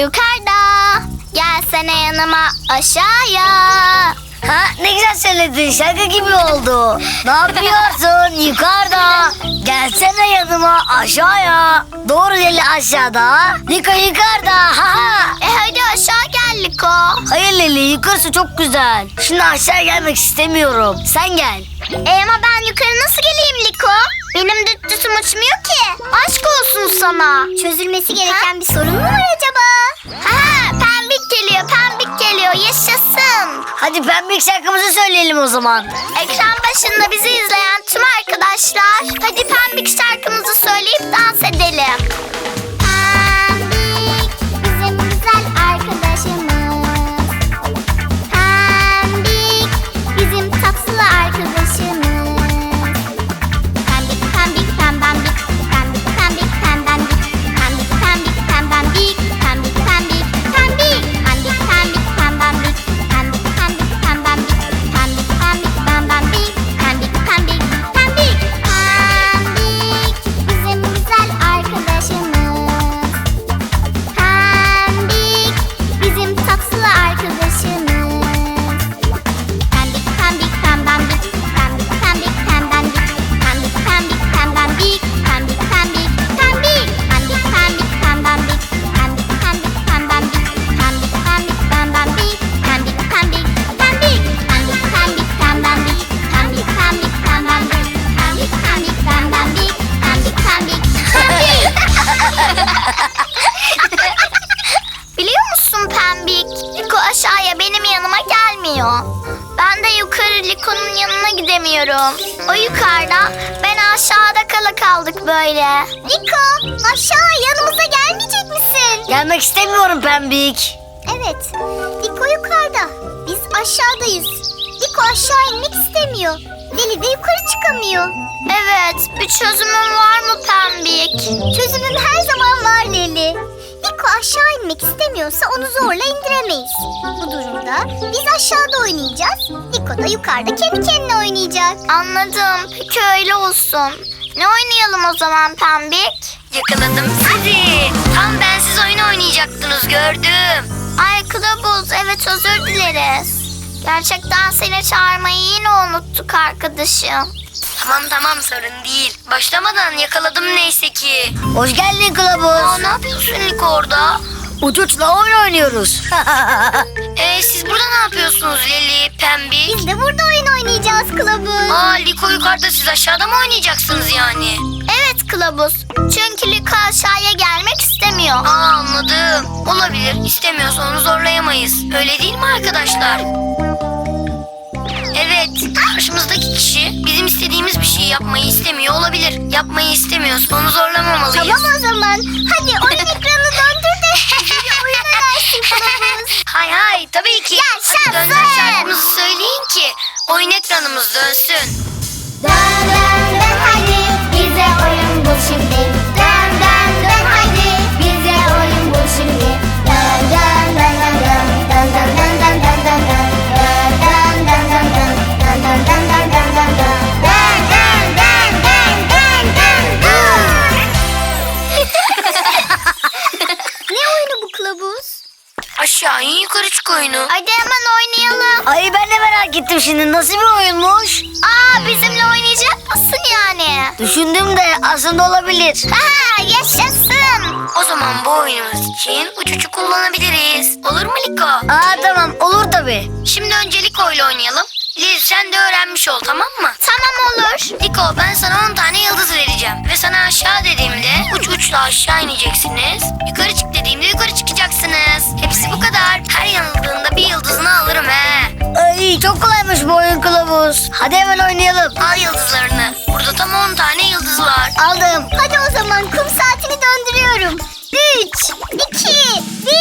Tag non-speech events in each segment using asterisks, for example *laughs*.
yukarıda? Gelsene yanıma aşağıya. Ha ne güzel söyledin şaka gibi oldu. Ne yapıyorsun yukarıda? Gelsene yanıma aşağıya. Doğru Leli aşağıda. Liko yukarıda. Ha ha. E hadi aşağı gel Liko. Hayır Leli yukarısı çok güzel. Şimdi aşağı gelmek istemiyorum. Sen gel. E ama ben yukarı nasıl geleyim Liko? Benim düttüsüm uçmuyor ki. Aşk olsun sana. Çözülmesi gereken bir sorun mu var acaba? Ha, pembik geliyor, pembik geliyor. Yaşasın. Hadi pembik şarkımızı söyleyelim o zaman. Ekran başında bizi izleyen tüm arkadaşlar, hadi pembik şarkımızı söyleyip dans edelim. Gidemiyorum. O yukarıda, ben aşağıda kala kaldık böyle. Liko, aşağı yanımıza gelmeyecek misin? Gelmek istemiyorum pembik. Evet, Liko yukarıda. Biz aşağıdayız. Liko aşağı inmek istemiyor. Leli de yukarı çıkamıyor. Evet, bir çözümün var mı Pembik? Çözümüm her zaman var Leli. Liko aşağı inmek istemiyorsa onu zorla indiremeyiz. Bu durumda biz aşağıda oynayacağız. Liko da yukarıda kendi kendine oynayacak. Anladım. Peki öyle olsun. Ne oynayalım o zaman Pembik? Yakaladım sizi. Tam bensiz oyun oynayacaktınız gördüm. Ay kılavuz evet özür dileriz. Gerçekten seni çağırmayı yine unuttuk arkadaşım. Tamam tamam sorun değil. Başlamadan yakaladım neyse ki. Hoş geldin kılavuz. Aa, ne yapıyorsun Liko orada? Uçuçla oyun oynuyoruz. *laughs* Ee, siz burada ne yapıyorsunuz Leli, Pembi? Biz de burada oyun oynayacağız kılavuz. Aa Liko yukarıda siz aşağıda mı oynayacaksınız yani? Evet kılavuz. Çünkü Liko aşağıya gelmek istemiyor. Aa anladım. Olabilir. İstemiyorsa onu zorlayamayız. Öyle değil mi arkadaşlar? Evet. İstediğimiz bir şey yapmayı istemiyor olabilir. Yapmayı istemiyorsa onu zorlamamalıyız. Tamam o zaman. Hadi oyun ekranını döndür de bir kılavuz. Hay hay tabii ki. Yaşasın. Hadi döndür şarkımızı söyleyin ki oyun ekranımız dönsün. Dön dön dön hadi ettim şimdi nasıl bir oyunmuş? Aa bizimle oynayacak mısın yani? Düşündüm de aslında olabilir. *laughs* Ha yaşasın. O zaman bu oyunumuz için uçucu kullanabiliriz. Olur mu Liko? Aa tamam olur tabi. Şimdi önce Liko ile oynayalım. Liz sen de öğrenmiş ol tamam mı? Tamam olur. Liko ben sana 10 tane yıldız vereceğim. Ve sana aşağı dediğimde uç uçla aşağı ineceksiniz. Yukarı çık dediğimde yukarı çıkacaksınız. Hepsi bu kadar. Her yanıldığında bir yıldızını alırım he. Ay çok kolaymış bu oyun kılavuz. Hadi hemen oynayalım. Al yıldızlarını. Burada tam 10 tane yıldız var. Aldım. Hadi o zaman kum saatini döndürüyorum. 3, 2, 1,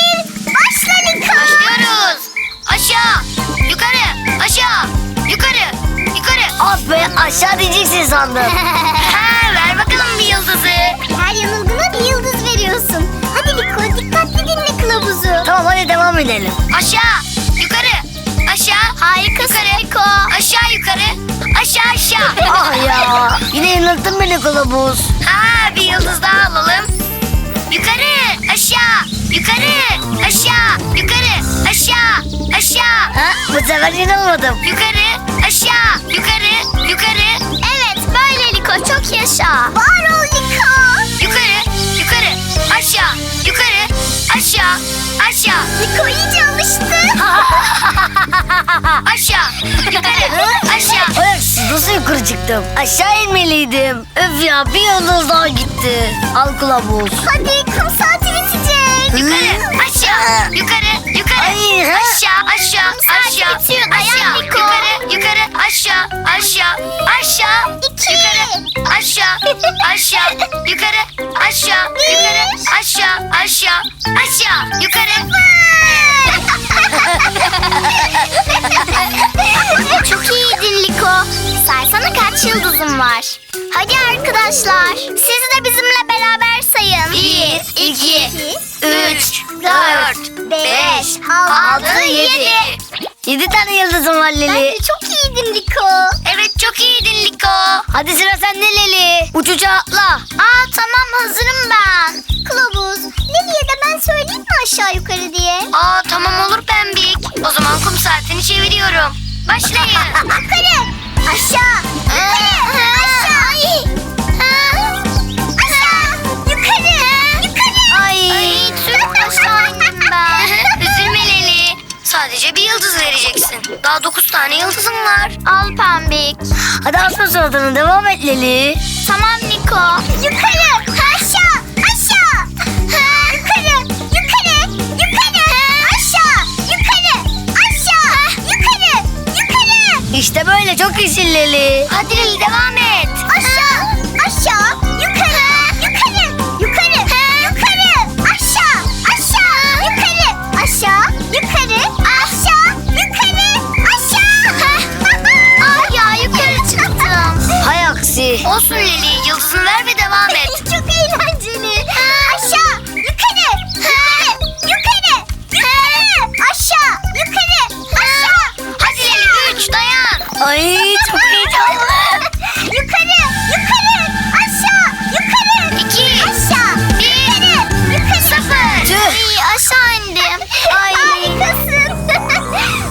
başla Liko. Başlıyoruz. Aşağı, yukarı, aşağı, yukarı, yukarı. Ah be aşağı diyeceksin sandım. *laughs* ha, ver bakalım bir yıldızı. Her yanılgına bir yıldız veriyorsun. Yanılttın beni kılavuz. Ha bir yıldız daha alalım. Yukarı, aşağı, yukarı, aşağı, yukarı, aşağı, aşağı, Ha, bu sefer yanılmadım. yukarı, aşağı, yukarı, yukarı, Evet böyle Liko çok yaşa. Var ol Liko. yukarı, yukarı, aşağı, yukarı, aşağı, aşağı, Liko iyice alıştı. *laughs* aşağı, yukarı, *laughs* aşağı. Ayaksız nasıl yukarı çıktım? Aşağı inmeliydim. Öf ya bir yıldız daha gitti. Al kılavuz. Hadi kum saati bitecek. Yukarı, aşağı, yukarı, yukarı, Ay, ha. aşağı, aşağı, aşağı, aşağı, Niko. yukarı, yukarı, aşağı, aşağı, aşağı, İki. yukarı, aşağı, aşağı, yukarı, aşağı, yukarı, aşağı, aşağı, aşağı, yukarı. *laughs* Çok iyiydin Liko. Saysana kaç yıldızım var. Hadi arkadaşlar siz de bizimle beraber sayın. Bir, iki, üç, dört, dört, beş, beş, altı, altı, yedi. yedi. Yedi tane yıldızım var Leli. Bence çok iyiydin Liko. Evet çok iyiydin Liko. Hadi sıra sende Leli. Uç uça atla. Aa tamam hazırım ben. Kılavuz, Lili'ye de ben söyleyeyim mi aşağı yukarı diye? Aa tamam olur Pembik. O zaman kum saatini çeviriyorum. Başlayın. *laughs* Yukarı, aşağı, yukarı, Aşağı, Ay. İndim ben. Üzülme Leli. Sadece bir yıldız vereceksin. Daha dokuz tane yıldızım var. Al pembik. Hadi asma suratını devam et Leli. Tamam Niko. Yukarı, Ay çok heyecanlı. Yukarı, yukarı, aşağı, yukarı, İki, aşağı, bir, yukarı, yukarı. sıfır. Tüh. İyi aşağı indim. Ay. Harikasın.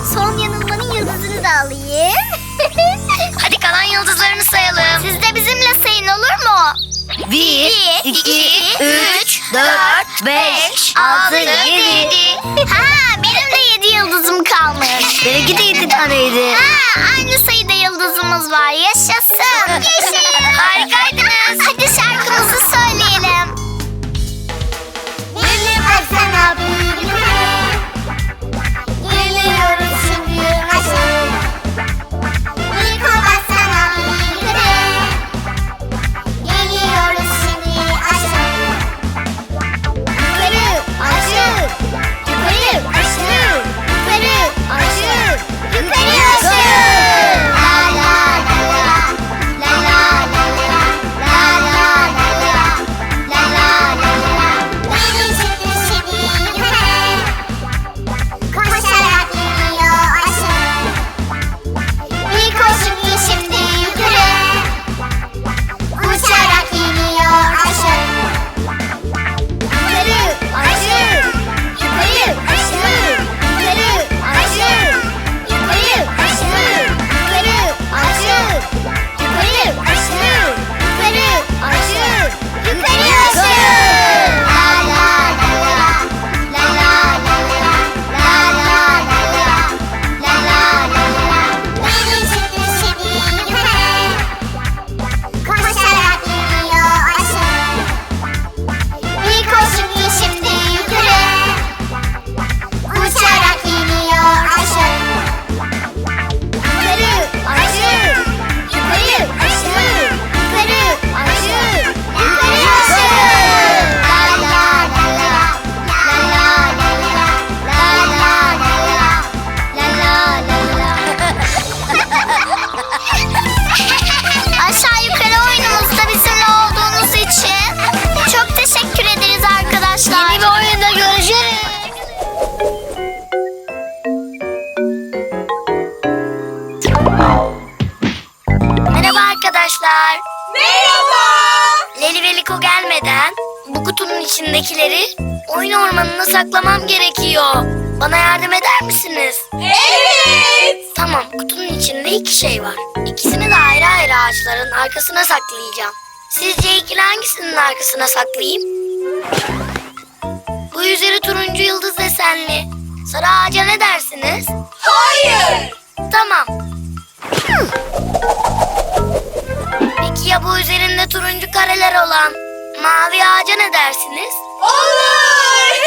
*laughs* Son yanılmanın yıldızını da alayım. *laughs* Hadi kalan yıldızlarını sayalım. Siz de bizimle sayın olur mu? Bir, iki, üç, dört, beş, altı, yedi. Ha, benim de yedi yıldızım kalmış. Benimki de taneydi. Ha, aynı sayıda yıldızımız var. Yaşasın. *laughs* Yaşasın. Harikaydınız. Oyun ormanına saklamam gerekiyor. Bana yardım eder misiniz? Evet. Tamam, kutunun içinde iki şey var. İkisini de ayrı ayrı ağaçların arkasına saklayacağım. Sizce ilkini hangisinin arkasına saklayayım? Bu üzeri turuncu yıldız desenli. Sarı ağaca ne dersiniz? Hayır. Tamam. Peki ya bu üzerinde turuncu kareler olan mavi ağaca ne dersiniz? Olur.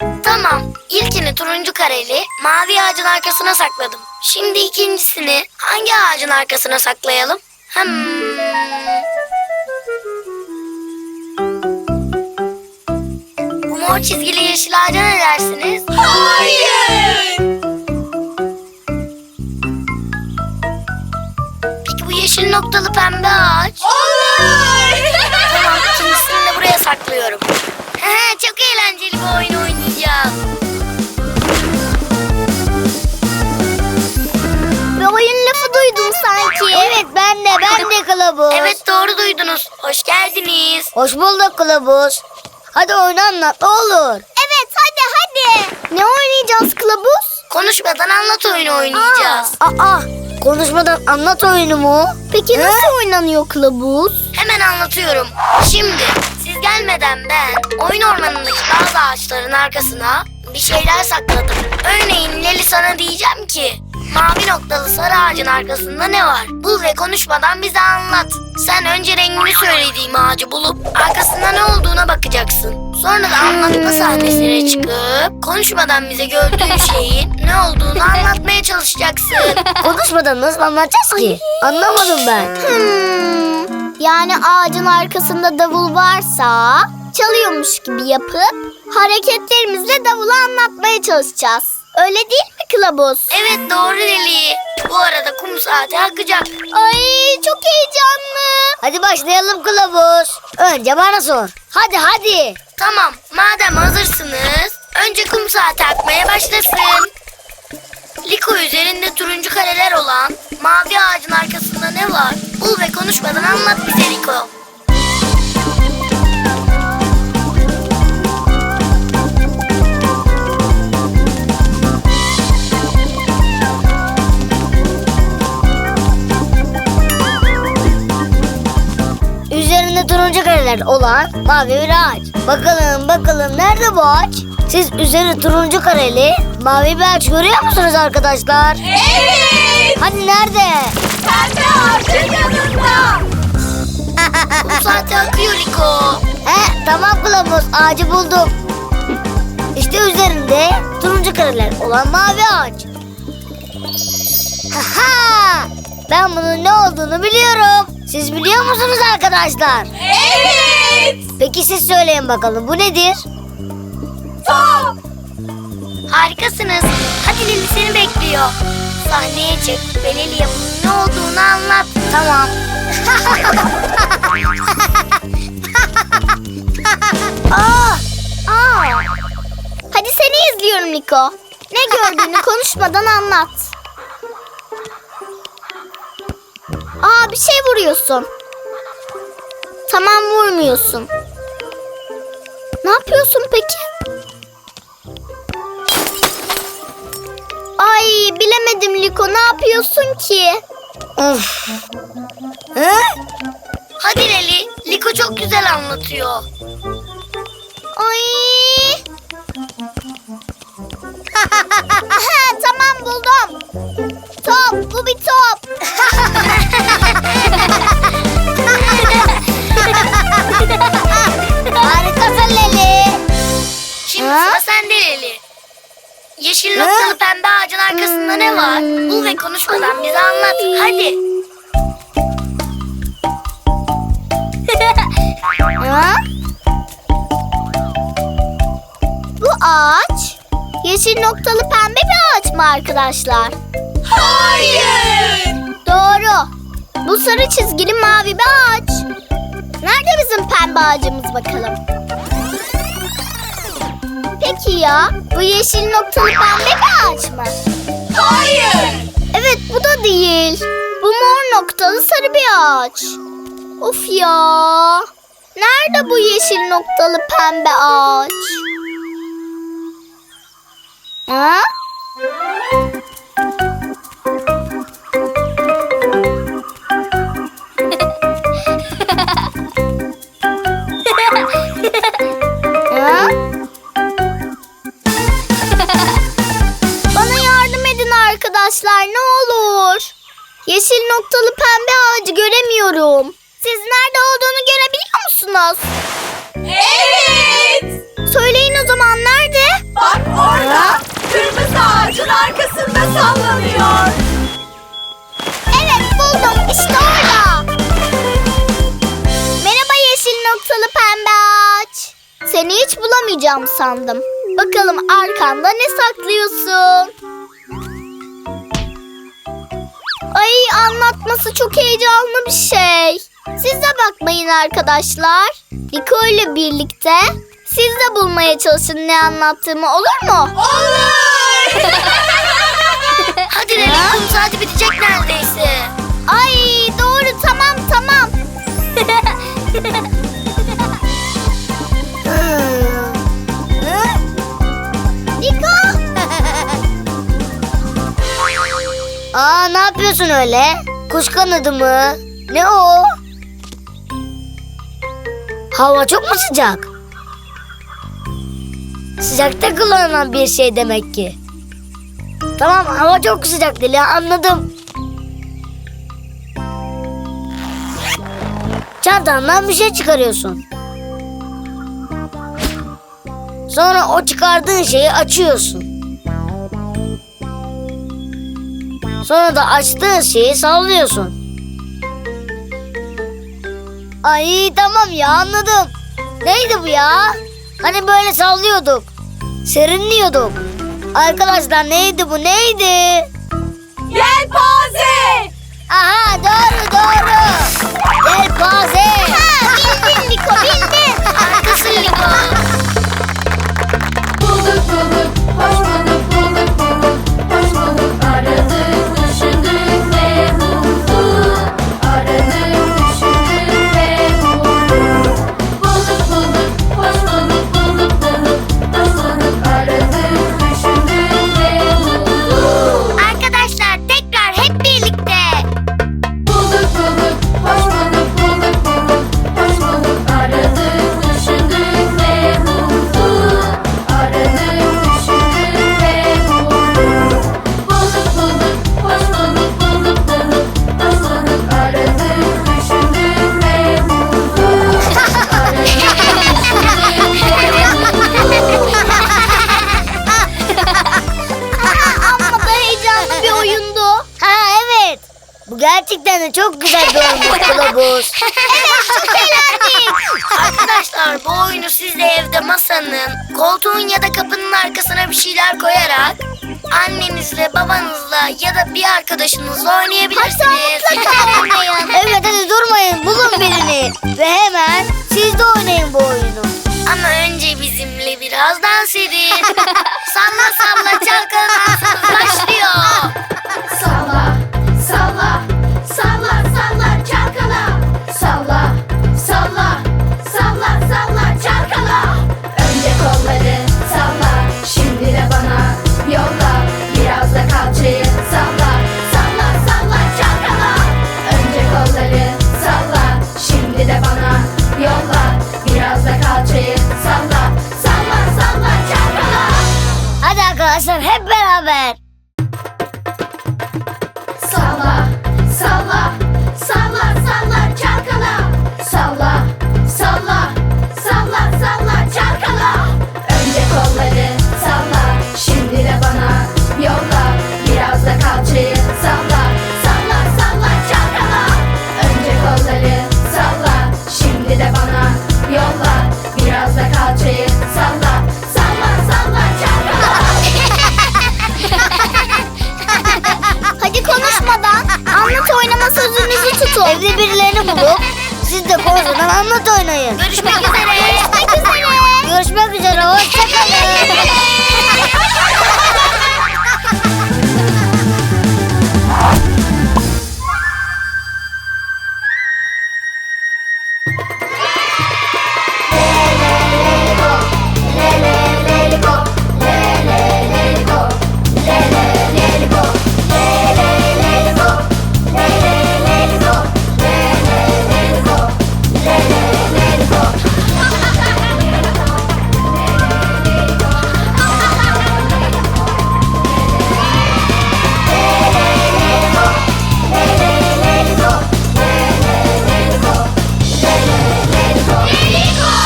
*laughs* Tamam. İlkini turuncu kareli mavi ağacın arkasına sakladım. Şimdi ikincisini hangi ağacın arkasına saklayalım? Hmm. Bu mor çizgili yeşil ağaca ne dersiniz? Hayır. Noktalı pembe ağaç? Olur. *laughs* Tamam ikincisini de buraya saklıyorum. Çok eğlenceli bir oyun oynayacağım. Bir oyun lafı duydum sanki. Evet ben de ben de kılavuz. Evet doğru duydunuz. Hoş geldiniz. Hoş bulduk kılavuz. Hadi oyunu anlat ne olur. Evet hadi hadi. Ne oynayacağız kılavuz? Konuşmadan anlat oyunu oynayacağız. Aa konuşmadan anlat oyunu mu? Peki nasıl oynanıyor kılavuz? Hemen anlatıyorum. Şimdi siz gelmeden ben oyun ormanındaki bazı ağaçların arkasına bir şeyler sakladım. Örneğin Leli sana diyeceğim ki mavi noktalı sarı ağacın arkasında ne var? Bul ve konuşmadan bize anlat. Sen önce rengini söylediğim ağacı bulup arkasında ne olduğuna bakacaksın. Sonra da anlatma sahnesine çıkıp konuşmadan bize gördüğün *laughs* şeyin ne olduğunu anlatmaya çalışacaksın. Konuşmadan nasıl anlatacağız ki? Anlamadım ben. Hmm, yani ağacın arkasında davul varsa çalıyormuş gibi yapıp hareketlerimizle davulu anlatmaya çalışacağız. Öyle değil mi kılavuz? Evet doğru Leli. Bu arada kum saati akacak. Ay çok heyecanlı. Hadi başlayalım kılavuz. Önce bana sor. Hadi hadi. Tamam, madem hazırsınız, önce kum saati akmaya başlasın. Liko üzerinde turuncu kareler olan mavi ağacın arkasında ne var? Bul ve konuşmadan anlat bize Liko. Turuncu kareler olan mavi bir ağaç. Bakalım bakalım nerede bu ağaç? Siz üzeri turuncu kareli mavi bir ağaç görüyor musunuz arkadaşlar? Evet. Hani nerede? Pembe ağacın yanında. *laughs* Kum saati akıyor Liko. He tamam kılavuz ağacı buldum. İşte üzerinde turuncu kareler olan mavi ağaç. Haha! Ben bunun ne olduğunu biliyorum. Siz biliyor musunuz arkadaşlar? Evet. Peki siz söyleyin bakalım bu nedir? Top. Harikasınız. Hadi Leli seni bekliyor. Sahneye çık ve Leli'ye bunun ne olduğunu anlat. Tamam. *laughs* Aa, aa. Hadi seni izliyorum Liko. Ne gördüğünü konuşmadan anlat. Aa bir şey vuruyorsun. Tamam vurmuyorsun. Ne yapıyorsun peki? Ay bilemedim Liko ne yapıyorsun ki? Of. He? Hadi Leli, Liko çok güzel anlatıyor. Ay. *laughs* Tamam buldum. Top, bu bir top. *laughs* Yeşil noktalı pembe ağacın arkasında ne var? Bul ve konuşmadan bize anlat. Hadi. *laughs* Ha? Bu ağaç yeşil noktalı pembe bir ağaç mı arkadaşlar? Hayır. Doğru. Bu sarı çizgili mavi bir ağaç. Nerede bizim pembe ağacımız bakalım? Peki ya bu yeşil noktalı pembe bir ağaç mı? Hayır. Evet bu da değil. Bu mor noktalı sarı bir ağaç. Of ya. Nerede bu yeşil noktalı pembe ağaç? Ha? Arkadaşlar ne olur. Yeşil noktalı pembe ağacı göremiyorum. Siz nerede olduğunu görebiliyor musunuz? Evet. Söyleyin o zaman nerede? Bak orada. Kırmızı ağacın arkasında sallanıyor. Evet buldum işte orada. Merhaba yeşil noktalı pembe ağaç. Seni hiç bulamayacağım sandım. Bakalım arkanda ne saklıyorsun? Anlatması çok heyecanlı bir şey. Siz de bakmayın arkadaşlar. Liko ile birlikte siz de bulmaya çalışın ne anlattığımı olur mu? Olur. *laughs* Hadi kum saati bitecek neredeyse. Ay doğru tamam tamam. *laughs* Aa ne yapıyorsun öyle? Kuş kanadı mı? Ne o? Hava çok mu sıcak? Sıcakta kullanılan bir şey demek ki. Tamam hava çok sıcak Deli anladım. Çantandan bir şey çıkarıyorsun. Sonra o çıkardığın şeyi açıyorsun. Sonra da açtığın şeyi sallıyorsun. Ay tamam ya anladım. Neydi bu ya? Hani böyle sallıyorduk. Serinliyorduk. Arkadaşlar neydi bu neydi? Yelpaze. Aha doğru doğru. Yelpaze. Çok güzel bir oyunmuş kılavuz. Arkadaşlar bu oyunu siz de evde masanın, koltuğun ya da kapının arkasına bir şeyler koyarak annenizle, babanızla ya da bir arkadaşınızla oynayabilirsiniz. Mutlaka *laughs* oynayın. Evet hadi durmayın bulun birini. Ve hemen siz de oynayın bu oyunu. Ama önce bizimle biraz dans edin. *laughs* salla salla çalkalasınız başlıyor.